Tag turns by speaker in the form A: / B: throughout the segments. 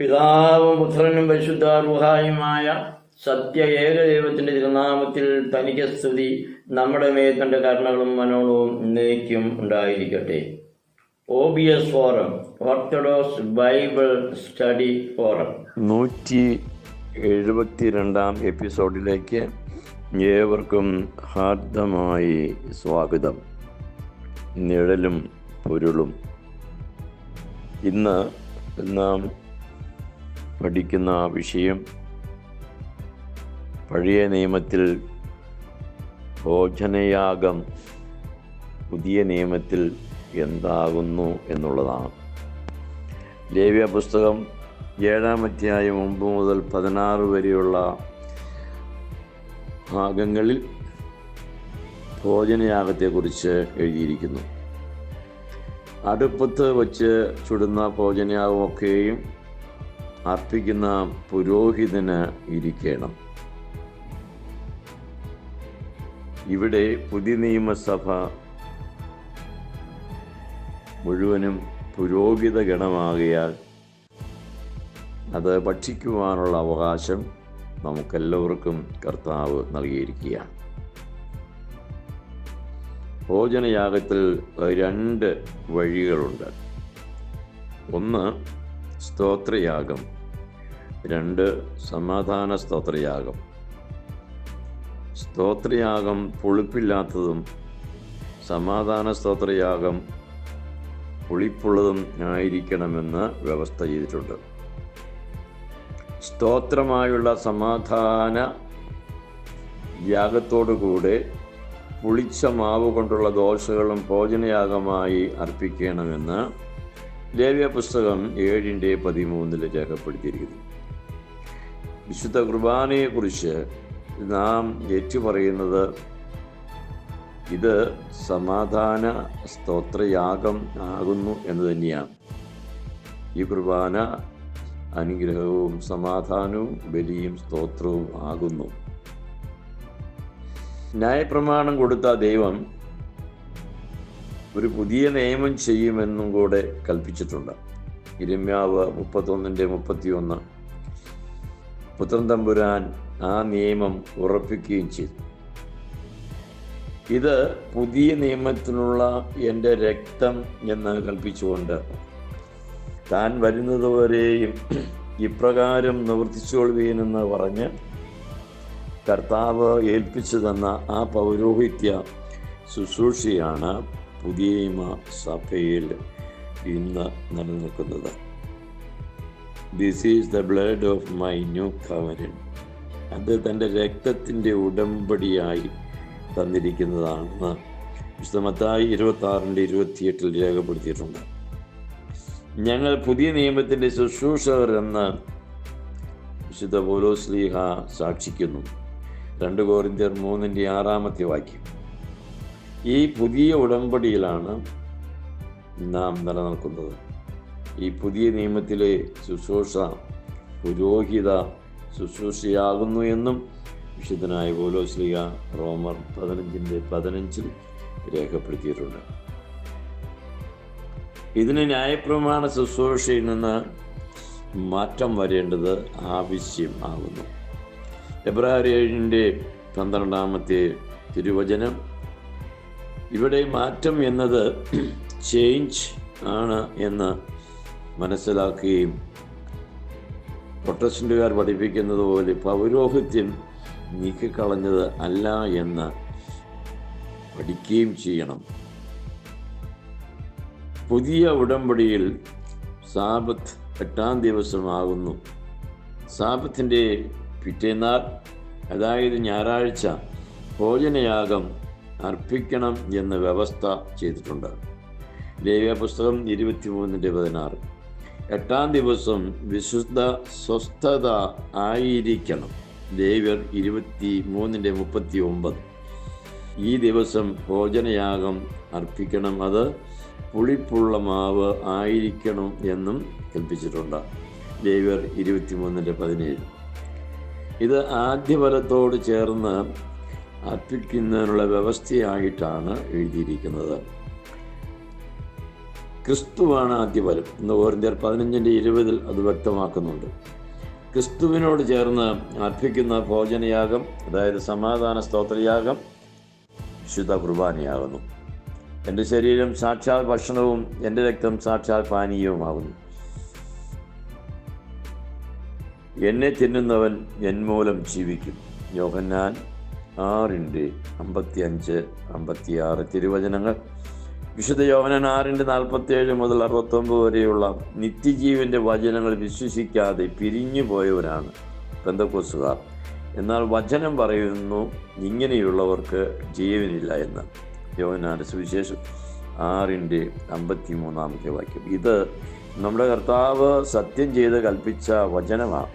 A: പിതാവും പുത്രനും പരിശുദ്ധ റുഹായുമായ സത്യ ഏകദൈവത്തിന്റെ തിരുനാമത്തിൽ തനിക്ക് സ്തുതി. നമ്മുടെ മേൽ കരുണകളും മനോളവും നീക്കും ഉണ്ടായിരിക്കട്ടെ. O B S forum orthodox Bible study forum
B: നൂറ്റി എഴുപത്തിരണ്ടാം എപ്പിസോഡിലേക്ക് ഏവർക്കും ഹാർദമായി സ്വാഗതം. നിഴലും പൊരുളും. ഇന്ന് നാം പഠിക്കുന്ന ആ വിഷയം പഴയ നിയമത്തിൽ ഭോജനയാഗം പുതിയ നിയമത്തിൽ എന്താകുന്നു എന്നുള്ളതാണ്. ലേവ്യ പുസ്തകം ഏഴാം അധ്യായം ഒമ്പത് മുതൽ പതിനാറ് വരെയുള്ള ഭാഗങ്ങളിൽ ഭോജനയാഗത്തെക്കുറിച്ച് എഴുതിയിരിക്കുന്നു. അടുപ്പത്ത് വച്ച് ചുടുന്ന ഭോജനയാഗമൊക്കെയും അർപ്പിക്കുന്ന പുരോഹിതന് ഇരിക്കണം. ഇവിടെ പുതിയ നിയമസഭ മുഴുവനും പുരോഹിത ഗണമാകിയാൽ അത് ഭക്ഷിക്കുവാനുള്ള അവകാശം നമുക്കെല്ലാവർക്കും കർത്താവ് നൽകിയിരിക്കുകയാണ്. ഭോജനയാഗത്തിൽ രണ്ട് വഴികളുണ്ട്. ഒന്ന് സ്തോത്രയാഗം. രണ്ട് സമാധാന സ്തോത്രയാഗം. സ്തോത്രയാഗം പുളിപ്പില്ലാത്തതും സമാധാന സ്തോത്രയാഗം പുളിപ്പുള്ളതും ആയിരിക്കണമെന്ന് വ്യവസ്ഥ ചെയ്തിട്ടുണ്ട്. സ്തോത്രമായുള്ള സമാധാന യാഗത്തോടുകൂടെ പുളിച്ച മാവ് കൊണ്ടുള്ള ദോശകളും ഭോജനയാഗമായി അർപ്പിക്കണമെന്ന് ലേവ്യ പുസ്തകം ഏഴിന്റെ പതിമൂന്നിൽ രേഖപ്പെടുത്തിയിരിക്കുന്നു. വിശുദ്ധ കുർബാനയെക്കുറിച്ച് നാം ഏറ്റുപറയുന്നത് ഇത് സമാധാന സ്തോത്രയാഗം ആകുന്നു എന്ന് തന്നെയാണ്. ഈ കുർബാന അനുഗ്രഹവും സമാധാനവും ബലിയും സ്തോത്രവും ആകുന്നു. ന്യായപ്രമാണം കൊടുത്ത ദൈവം ഒരു പുതിയ നിയമം ചെയ്യുമെന്നും കൂടെ കൽപ്പിച്ചിട്ടുണ്ട്. ഇരമ്യാവ് മുപ്പത്തൊന്നിന്റെ മുപ്പത്തിയൊന്ന്. പുത്രൻ തമ്പുരാൻ ആ നിയമം ഉറപ്പിക്കുകയും ചെയ്തു. ഇത് പുതിയ നിയമത്തിനുള്ള എന്റെ രക്തം എന്ന് കൽപ്പിച്ചുകൊണ്ട് താൻ വരുന്നതുവരെയും ഇപ്രകാരം നിവർത്തിച്ചുകൊള്ളുകയെന്ന് പറഞ്ഞ് കർത്താവ് ഏൽപ്പിച്ചു തന്ന ആ പൗരോഹിത്യ ശുശ്രൂഷയാണ് പുതിയ സഭയിൽ ഇന്ന് നിലനിൽക്കുന്നത്. This is the blood of my new കവരൻ അത് തന്റെ രക്തത്തിന്റെ ഉടമ്പടിയായി തന്നിരിക്കുന്നതാണെന്ന് വിശുദ്ധമത്തായി ഇരുപത്തി ആറിന്റെ ഇരുപത്തിയെട്ടിൽ രേഖപ്പെടുത്തിയിട്ടുണ്ട്. ഞങ്ങൾ പുതിയ നിയമത്തിന്റെ ശുശ്രൂഷകർ എന്ന് വിശുദ്ധ പോലോസ്ലീഹ സാക്ഷിക്കുന്നു. രണ്ട് കോറിന്ത്യർ മൂന്നിന്റെ ആറാമത്തെ വാക്യം. ഈ പുതിയ ഉടമ്പടിയിലാണ് നാം നിലനിൽക്കുന്നത്. ഈ പുതിയ നിയമത്തിലെ ശുശ്രൂഷ പുരോഹിത ശുശ്രൂഷയാകുന്നു എന്നും വിശുദ്ധനായ പോലോസ്ലിക റോമർ പതിനഞ്ചിന്റെ പതിനഞ്ചിൽ രേഖപ്പെടുത്തിയിട്ടുണ്ട്. ഇതിന് ന്യായപ്രമാണ ശുശ്രൂഷയിൽ നിന്ന് മാറ്റം വരേണ്ടത് ആവശ്യം ആകുന്നു. ഫെബ്രുവരി ഏഴിന്റെ പന്ത്രണ്ടാമത്തെ തിരുവചനം ഇവിടെ മാറ്റം എന്നത് ചേഞ്ച് ആണ് എന്ന് മനസ്സിലാക്കുകയും പ്രൊട്ടസ്റ്റന്റുകാർ പഠിപ്പിക്കുന്നത് പോലെ പൗരോഹിത്യം നീക്കിക്കളഞ്ഞത് അല്ല എന്ന് പഠിക്കുകയും ചെയ്യണം. പുതിയ ഉടമ്പടിയിൽ സാബത്ത് എട്ടാം ദിവസമാകുന്നു. സാബത്തിന്റെ പിറ്റേന്നാൾ അതായത് ഞായറാഴ്ച ഭോജനയാഗം അർപ്പിക്കണം എന്ന് വ്യവസ്ഥ ചെയ്തിട്ടുണ്ട്. ലേവ്യ പുസ്തകം ഇരുപത്തിമൂന്നിന്റെ പതിനാറ്. എട്ടാം ദിവസം വിശുദ്ധ സ്വസ്ഥത ആയിരിക്കണം. ലേവ്യർ ഇരുപത്തി മൂന്നിന്റെ മുപ്പത്തി ഒമ്പത് ഈ ദിവസം ഭോജനയാഗം അർപ്പിക്കണം. അത് പുളിപ്പുള്ള മാവ് ആയിരിക്കണം എന്നും കൽപ്പിച്ചിട്ടുണ്ട്. ലേവ്യർ ഇരുപത്തിമൂന്നിന്റെ പതിനേഴ്. ഇത് ആദ്യഫലത്തോട് ചേർന്ന് അർപ്പിക്കുന്നതിനുള്ള വ്യവസ്ഥയായിട്ടാണ് എഴുതിയിരിക്കുന്നത്. ക്രിസ്തുവാണ് ആദ്യ ഫലം. എന്ന് ഓർന്ത്യർ പതിനഞ്ചിന്റെ ഇരുപതിൽ അത് വ്യക്തമാക്കുന്നുണ്ട്. ക്രിസ്തുവിനോട് ചേർന്ന് അർപ്പിക്കുന്ന ഭോജനയാഗം അതായത് സമാധാന സ്തോത്രയാഗം വിശുദ്ധ കുർബാനയാകുന്നു. എന്റെ ശരീരം സാക്ഷാൽ ഭക്ഷണവും എന്റെ രക്തം സാക്ഷാൽ പാനീയവുമാകുന്നു. എന്നെ തിന്നുന്നവൻ എന്മൂലം ജീവിക്കും. യോഹന്നാൻ ആറിന്റെ അമ്പത്തി അഞ്ച് അമ്പത്തി ആറ് തിരുവചനങ്ങൾ. വിശുദ്ധ യോവനൻ ആറിന്റെ നാൽപ്പത്തേഴ് മുതൽ അറുപത്തൊമ്പത് വരെയുള്ള നിത്യജീവന്റെ വചനങ്ങൾ വിശ്വസിക്കാതെ പിരിഞ്ഞു പോയവരാണ് ബന്ധക്കോസുകാർ എന്നാൽ വചനം പറയുന്നു ഇങ്ങനെയുള്ളവർക്ക് ജീവനില്ല എന്ന്. യോഹനാന്റെ സുവിശേഷം ആറിന്റെ അമ്പത്തി മൂന്നാമത്തെ വാക്യം. ഇത് നമ്മുടെ കർത്താവ് സത്യം ചെയ്ത് കൽപ്പിച്ച വചനമാണ്.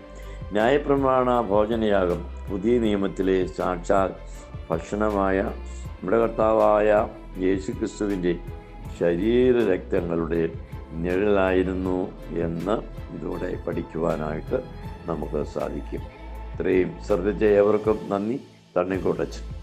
B: ന്യായപ്രമാണ ഭോജനയാകും പുതിയ നിയമത്തിലെ സാക്ഷാൽ ഭക്ഷണമായ നമ്മുടെ കർത്താവായ യേശു ക്രിസ്തുവിന്റെ ശരീര രക്തങ്ങളുടെ നിഴലായിരുന്നു എന്ന് ഇതിലൂടെ പഠിക്കുവാനായിട്ട് നമുക്ക് സാധിക്കും. ഇത്രയും ശ്രദ്ധിച്ച ഏവർക്കും നന്ദി. തണ്ണിക്കോട്ടച്ചൻ.